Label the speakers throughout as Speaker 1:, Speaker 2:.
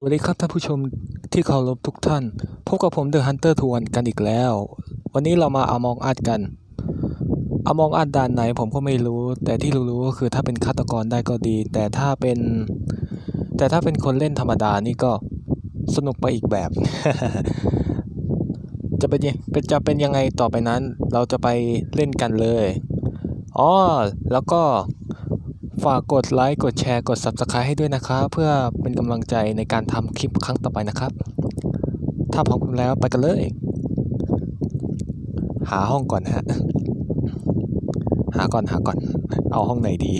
Speaker 1: สวัสดีครับท่านผู้ชมที่เคารพทุกท่าน พบกับผมเดอะฮันเตอร์ทวนกันอีกแล้ว วันนี้เรามาอามองอัดกัน อามองอัดด่านไหนผมก็ไม่รู้ แต่ที่รู้ๆก็คือถ้าเป็นฆาตกรได้ก็ดี แต่ถ้าเป็น แต่ถ้าเป็นคนเล่นธรรมดานี่ก็สนุกไปอีกแบบ จะเป็นยังเป็นจะเป็นยังไงต่อไปนั้น เราจะไปเล่นกันเลยอ๋อแล้วก็ ฝากกดไลค์ กดแชร์ กด Subscribe ให้ด้วยนะครับ เพื่อเป็นกำลังใจในการทำคลิปครั้งต่อไปนะครับ ถ้าพร้อมแล้วไปกันเลย หาห้องก่อนฮะ หาก่อนหาก่อน เอาห้องไหนดี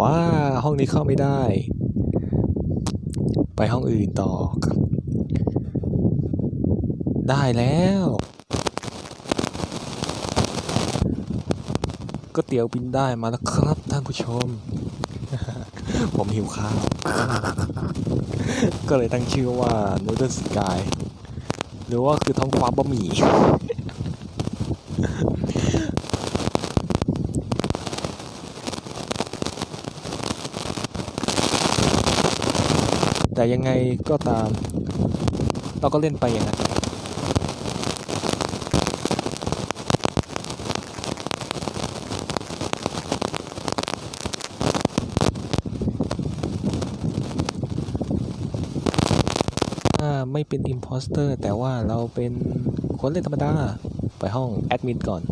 Speaker 1: ว้า ห้องนี้เข้าไม่ได้ ไปห้องอื่นต่อ ได้แล้ว ก๋วยเตี๋ยวบินได้มาแล้วครับท่านผู้ชม ผมหิวข้าว ก็เลยตั้งชื่อว่า Noodle Sky หรือว่าคือท้องฟ้าบะหมี่แต่ยังไงก็ตาม เราก็เล่นไปอย่างนั้น ถ้า ไม่เป็น Imposter แต่ว่าเราเป็นคนเล่นธรรมดา ไปห้องแอดมินก่อน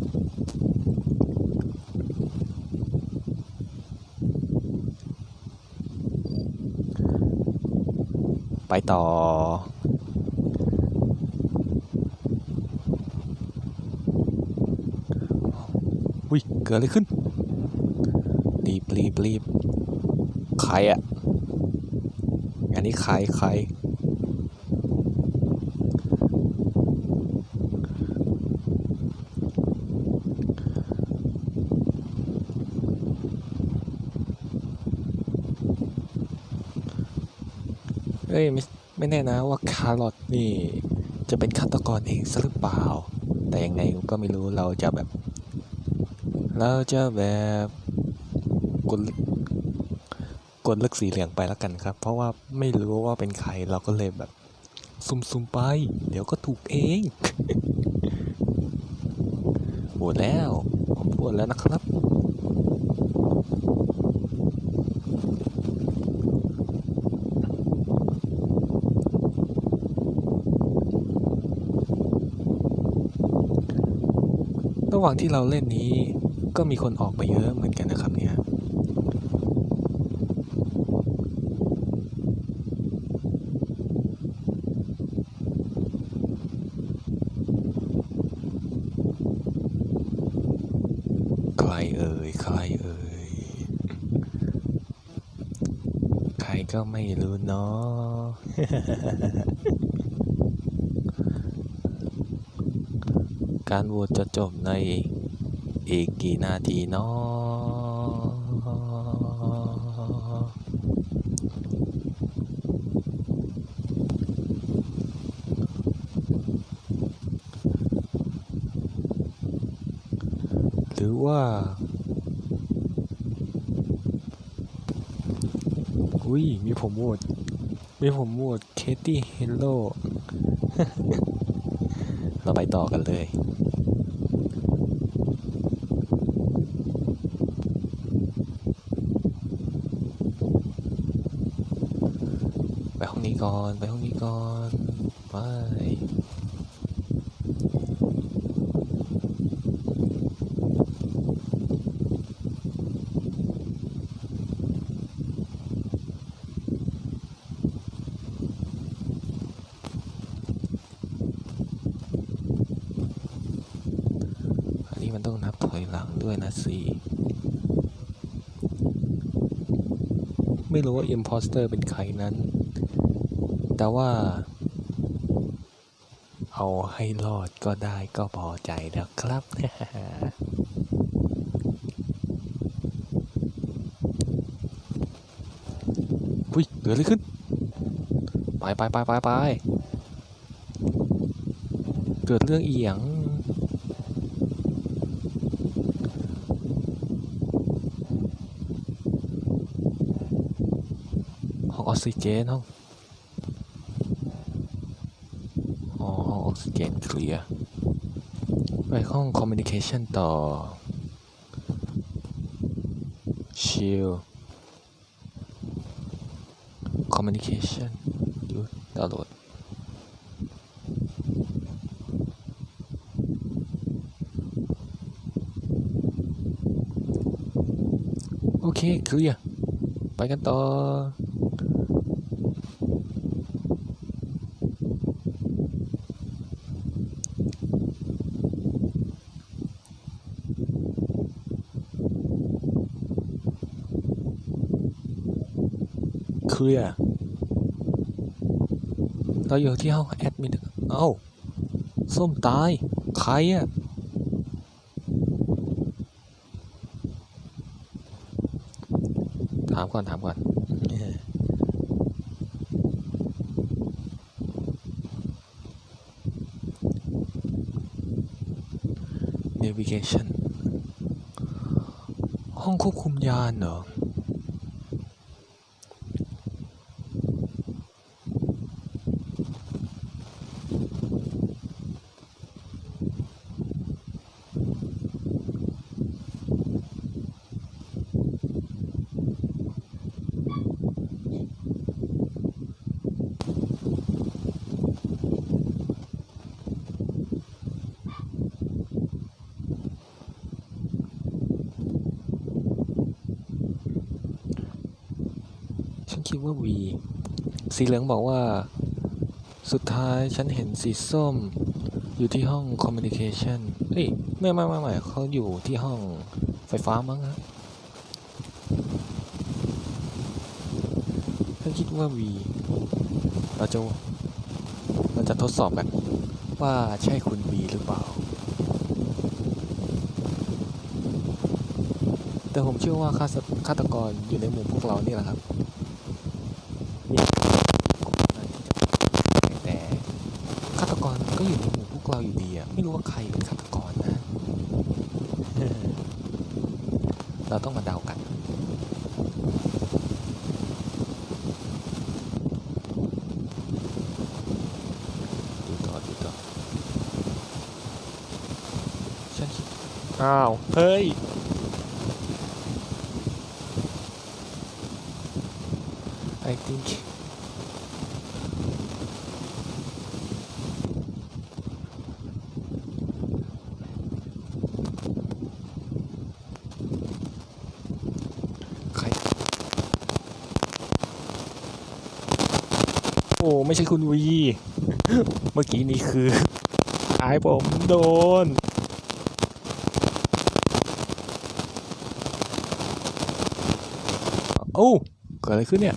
Speaker 1: ไปต่ออุ้ยเกิดอะไรขึ้น รีบรีบรีบใครอะอันนี้ใครใคร อ้ยไม่ไม่แน่นะว่าคาร์ลอตนี่จะเป็นฆาตกรเองซะหรือเปล่า แต่ยังไงก็ไม่รู้เราจะแบบ เราจะแบบกดกดเลือกสีเหลืองไปแล้วกันครับ เพราะว่าไม่รู้ว่าเป็นใครเราก็เลยแบบ ซุ่มๆไป เดี๋ยวก็ถูกเองโหวตแล้วผมโหวตแล้วนะครับ ว่างที่เราเล่นนี้ก็มีคนออกไปเยอะเหมือนกันนะครับเนี่ยใครเอ่ยใครเอ่ยใครก็ไม่รู้เนาะ การโหวตจะจบในอีกกี่นาทีเนาะหรือว่า อุ้ย มีผมโหวตมีผมโหวตเคตตี้เฮลโล เราไปต่อกันเลยไปห้องนี้ก่อน ไปห้องนี้ก่อน ไป อันนี้มันต้องนับถอยหลังด้วยนะสิ ไม่รู้ว่า Imposter เป็นใครนั้น แต่ว่า เอาให้รอดก็ได้ก็พอใจแล้วครับ อุ้ยเกิดอะไรขึ้น ไปไปไปไปไปเกิดเรื่องเอียง ออก ซิเจนห้องอ๋อห้องออกซิเจนเคลียร์ไปห้องคอมมิ n นิเคชันต่อชิลคอมมิ n นิเคชันยูดาวน์โหลดโอเคเคลียร์ไปกันต่อ เคลียร์เราอยู่ที่ห้องแอดมิน เอ้า ส้มตาย ใครอะถามก่อน ถามก่อน navigation ห้องควบคุมยานเหรอ คิดว่า V สีเหลืองบอกว่า สุดท้ายฉันเห็นสีส้ม อยู่ที่ห้อง communication เอ้ยไม่ไม่ไม่ไม่เขาอยู่ที่ห้องไฟฟ้ามั้งฮะฉันคิดว่า V เราจะเราจะทดสอบแบบว่าใช่คุณ V หรือเปล่า แต่ผมเชื่อว่าฆาตกรอยู่ในหมู่พวกเรานี่แหละครับ แต่ฆาตกรก็อยู่ในหมู่พวก เราอยู่ดีอะไม่รู้ว่าใครเป็นฆาตกรนะ เราต้องมาเดากัน ดูต่อดูต่อฉันคิดอ้าว เฮ้ย I think ใไม่ใช่คุณวี เมื่อกี้นี้คืออายผมโดน โอ้เกิดอะไรขึ้นเนี่ย